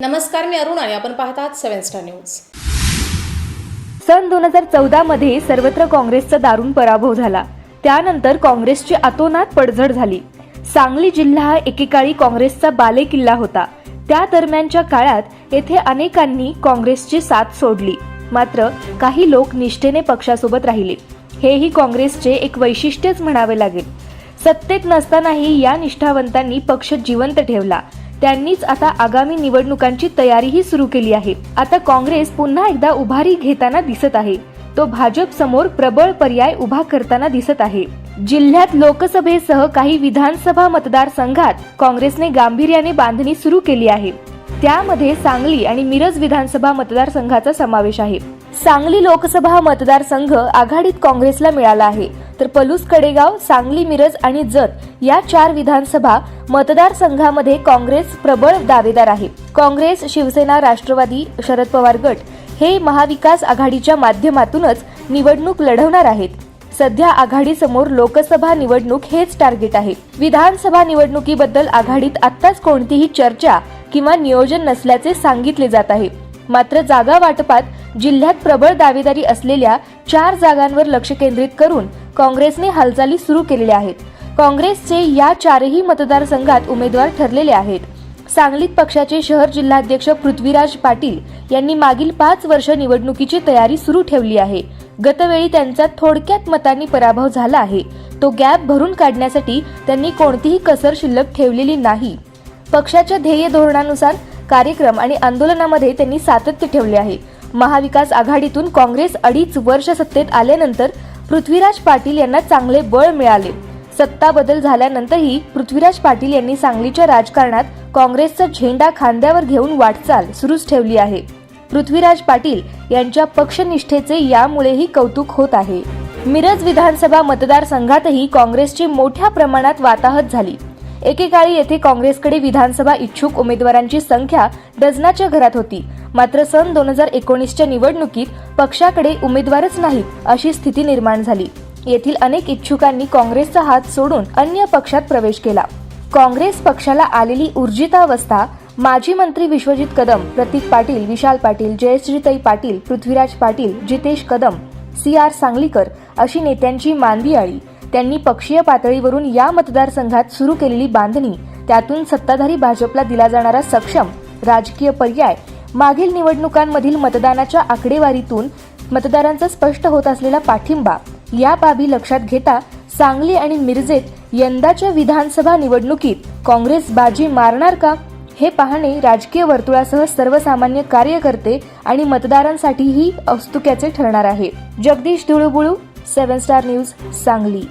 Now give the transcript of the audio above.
नमस्कार मी अरुण. आणि आपण पाहतात सेव्हन स्टार न्यूज. सन दोन हजार चौदा मध्ये सर्वत्र काँग्रेसचा दारुण पराभव झाला. त्यानंतर काँग्रेसची अतोनात पडझड झाली. सांगली जिल्हा हा एकेकाळी काँग्रेसचा बालेकिल्ला होता. त्या दरम्यानच्या काळात येथे अनेकांनी काँग्रेसची साथ सोडली. मात्र काही लोक निष्ठेने पक्षासोबत राहिले. हेही काँग्रेसचे एक वैशिष्ट्यच म्हणावे लागेल. सत्तेत नसतानाही या निष्ठावंतांनी पक्ष जिवंत ठेवला. त्यांनीच आता आगामी निवडणुकांची तयारीही सुरू केली आहे. आता काँग्रेस पुन्हा एकदा उभारी घेताना दिसत आहे. तो भाजप समोर प्रबळ पर्याय उभा करताना दिसत आहे. जिल्ह्यात लोकसभेसह काही विधानसभा मतदारसंघात काँग्रेसने गांभीर्याने बांधणी सुरू केली आहे. त्यामध्ये सांगली आणि मिरज विधानसभा मतदारसंघाचा समावेश आहे. सांगली लोकसभा मतदारसंघ आघाडीत काँग्रेसला मिळाला आहे. तर पलूस कडेगाव सांगली मिरज आणि जत या चार विधानसभा मतदारसंघामध्ये काँग्रेस प्रबळ दावेदार आहे. काँग्रेस शिवसेना राष्ट्रवादी शरद पवार गट हे महाविकास आघाडीच्या माध्यमातूनच निवडणूक लढवणार आहेत. सध्या आघाडीसमोर लोकसभा निवडणूक हेच टार्गेट आहे. विधानसभा निवडणुकीबद्दल आघाडीत आत्ताच कोणतीही चर्चा किंवा नियोजन नसल्याचे सांगितले जात आहे. मात्र जागा वाटपात जिल्ह्यात प्रबळ दावेदारी असलेल्या चार जागांवर लक्ष केंद्रित करून काँग्रेसने हालचाली सुरू केलेल्या आहेत. काँग्रेसचे या चारही मतदारसंघात उमेदवार ठरलेले आहेत. सांगलीत पक्षाचे शहर जिल्हाध्यक्ष पृथ्वीराज पाटील यांनी मागील पाच वर्ष निवडणुकीची तयारी सुरू ठेवली आहे. गतवेळी त्यांचा थोडक्यात मतांनी पराभव झाला आहे. तो गॅप भरून काढण्यासाठी त्यांनी कोणतीही कसर शिल्लक ठेवलेली नाही. पक्षाच्या ध्येय धोरणानुसार कार्यक्रम आणि आंदोलनामध्ये त्यांनी सातत्य ठेवले आहे. महाविकास आघाडीतून काँग्रेस अडीच वर्ष सत्तेत आल्यानंतर पृथ्वीराज पाटील यांना चांगले बळ मिळाले. सत्ता बदल झाल्यानंतरही पृथ्वीराज पाटील यांनी सांगलीच्या राजकारणात काँग्रेसचा झेंडा खांद्यावर घेऊन वाटचाल सुरूच ठेवली आहे. पृथ्वीराज पाटील यांच्या पक्षनिष्ठेचे यामुळेही कौतुक होत आहे. मिरज विधानसभा मतदारसंघातही काँग्रेसची मोठ्या प्रमाणात वाताहत झाली. एकेकाळी येथे काँग्रेसकडे विधानसभा इच्छुक उमेदवारांची संख्या डझनाच्या घरात होती. मात्र सन दोन हजार एकोणीसच्या निवडणुकीत पक्षाकडे उमेदवारच नाहीत अशी स्थिती निर्माण झाली. येथील अनेक इच्छुकांनी काँग्रेसचा हात सोडून अन्य पक्षात प्रवेश केला. काँग्रेस पक्षाला आलेली ऊर्जितावस्था माजी मंत्री विश्वजित कदम प्रतीक पाटील विशाल पाटील जयश्रीताई पाटील पृथ्वीराज पाटील जितेश कदम सी आर सांगलीकर अशी नेत्यांची मानवी आळी. त्यांनी पक्षीय पातळीवरून या मतदारसंघात सुरू केलेली बांधणी त्यातून सत्ताधारी भाजपला दिला जाणारा सक्षम राजकीय पर्याय मागील निवडणुकांमधील मतदानाच्या आकडेवारीतून मतदारांचा स्पष्ट होत असलेला पाठिंबा या बाबी लक्षात घेता सांगली आणि मिरजेत यंदाच्या विधानसभा निवडणुकीत काँग्रेस बाजी मारणार का हे पाहणे राजकीय वर्तुळासह सर्वसामान्य कार्यकर्ते आणि मतदारांसाठीही औस्तुक्याचे ठरणार आहे. Jagdish Dhulubulu seven star news Sangli.